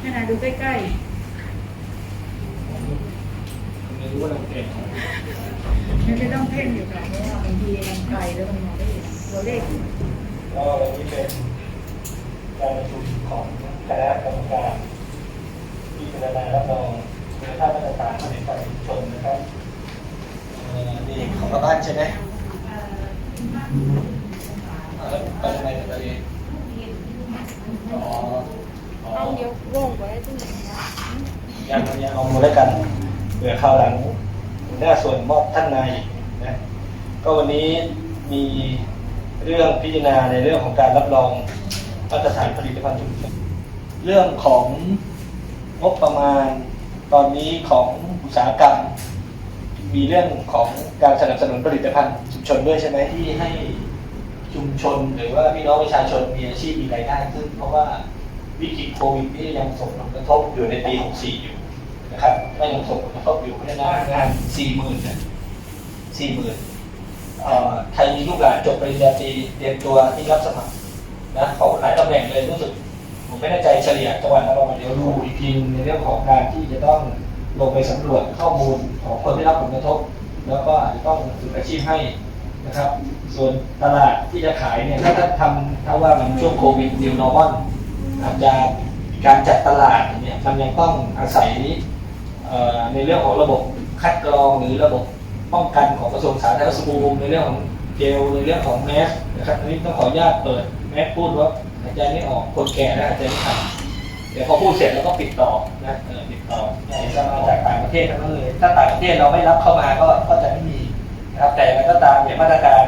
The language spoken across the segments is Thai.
ให้นายดูใกล้ไม่รู้ว่าเราเก่งๆไม่ต้องเพ่งอยู่ค่ะเพราะว่าบางทีมันไกลแล้วมันมองไม่เห็นตัวเลขก็วันนี้เป็นการประชุมของคณะกรรมการที่พิจารณารับรองคุณภาพมาตรฐานผลิตภัณฑ์ชุมชนนะครับเอ่อนี่ของกระบ้านใช่ไหมเออไปยังไงกันตอนนี้อ๋ออ๋อ เอาเดี๋ยวโว่งไว้ที่ไหนคะยังยังเอามือแล้วกันเผื่อคราวหลังหน้าส่วนมอบท่านนายนะก็วันนี้มีเรื่องพิจารณาในเรื่องของการรับรองมาตรฐานผลิตภัณฑ์ชุมชนเรื่องของงบประมาณตอนนี้ของอุตสาหกรรม มีเรื่องของการสนับสนุนผลิตภัณฑ์ชุมชนด้วยใช่ไหมที่ให้ชุมชนหรือว่าพี่น้องประชาชนมีอาชีพมีรายได้ขึ้น เพราะว่า วิกฤตโควิดนี่ยังส่งผลกระทบอยู่ในปี 64 อยู่นะครับก็ยังส่งผลกระทบอยู่เพราะฉะนั้นงาน 40,000นะ40,000ใครมีลูกหลานจบปริญญาตรีเตรียมตัวที่รับสมัครนะเขาหลายตำแหน่งเลยรู้สึกผมไม่แน่ใจเฉลี่ยจังหวัดละประมาณเดียวดูอีกทีในเรื่องของการที่จะต้องลงไปสำรวจข้อมูลของคนที่รับผลกระทบ แล้วก็อาจจะต้องฝึกอาชีพให้นะครับ ส่วนตลาดที่จะขายเนี่ยถ้าท่านทำถ้าว่ามันช่วงโควิด new normal อาจจะการจัดตลาดเนี่ยมันยังต้องอาศัยเอ่อในเรื่องของระบบคัดกรองหรือระบบป้องกันของกระทรวงสาธารณสุขในเรื่องของเจลในเรื่องของแมสนะครับอันนี้ต้องขออนุญาตเปิดแมสพูดว่าหายใจไม่ออกคนแก่และหายใจไม่ทันเดี๋ยวพอพูดเสร็จแล้วก็ปิดต่อนะเออปิดต่อเนี่ยจะมาจากต่างประเทศทั้งนั้นเลย ถ้าต่างประเทศเราไม่รับเข้ามาก็ก็จะไม่มีนะครับแต่อย่างไรก็ตามเนี่ยมาตรการ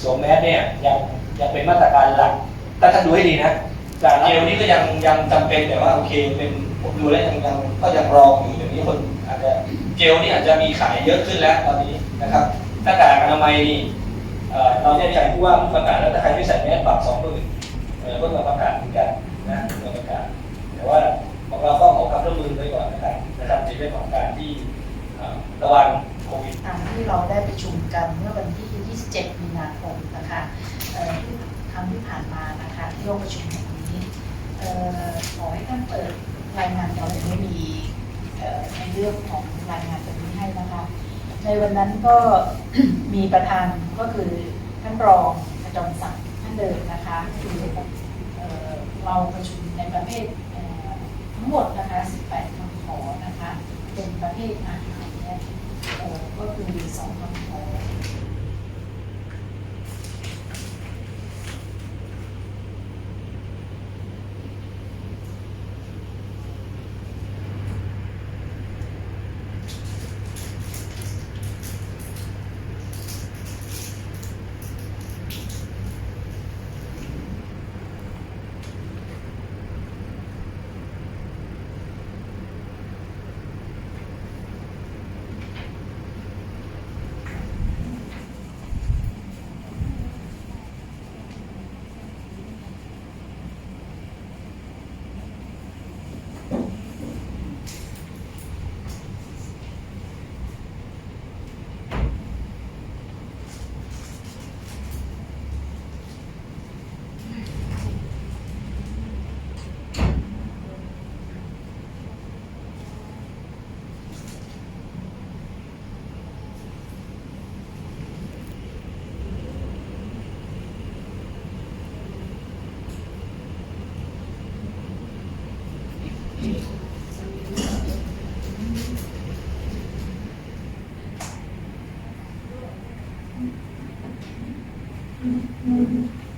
สวมแมสเนี่ยยังยังเป็นมาตรการหลักถ้าท่านดูให้ดีนะ จากเจลนี่ก็ยังยังจำเป็นแต่ว่าโอเคเป็นผมดูแล้วยังยังก็ยังรองอยู่เดี๋ยวนี้คนอาจจะเจลนี่อาจจะมีขายเยอะขึ้นแล้วตอนนี้นะครับหน้ากากอนามัยนี่เอ่เราแน่ใจผู้ว่าประกาศแล้วถ้าใครไม่ใส่แมสปรับสองหมื่นเออเพิ่งมาประกาศเหมือนกันนะเพิ่งประกาศแต่ว่าของเราก็ขอความร่วมมือไว้ก่อนนะครับนะครับในเรื่องของการที่ระวังโควิดตามที่เราได้ประชุมกันเมื่อวันที่ 27 มีนาคมนะคะที่ครั้งที่ผ่านมานะคะที่ร่วมประชุมแห่ง ขอให้ท่านเปิดรายงานเราไม่มีในเรื่องของรายงานตรงนี้ให้นะคะ ในวันนั้นก็มีประธานก็คือท่านรองขจรศักดิ์ท่านเดิมนะคะคือเราประชุมในประเภททั้งหมดนะคะ 18คำขอนะคะ เป็นประเภทอาหารเนี่ยก็คือสองคำขอ เ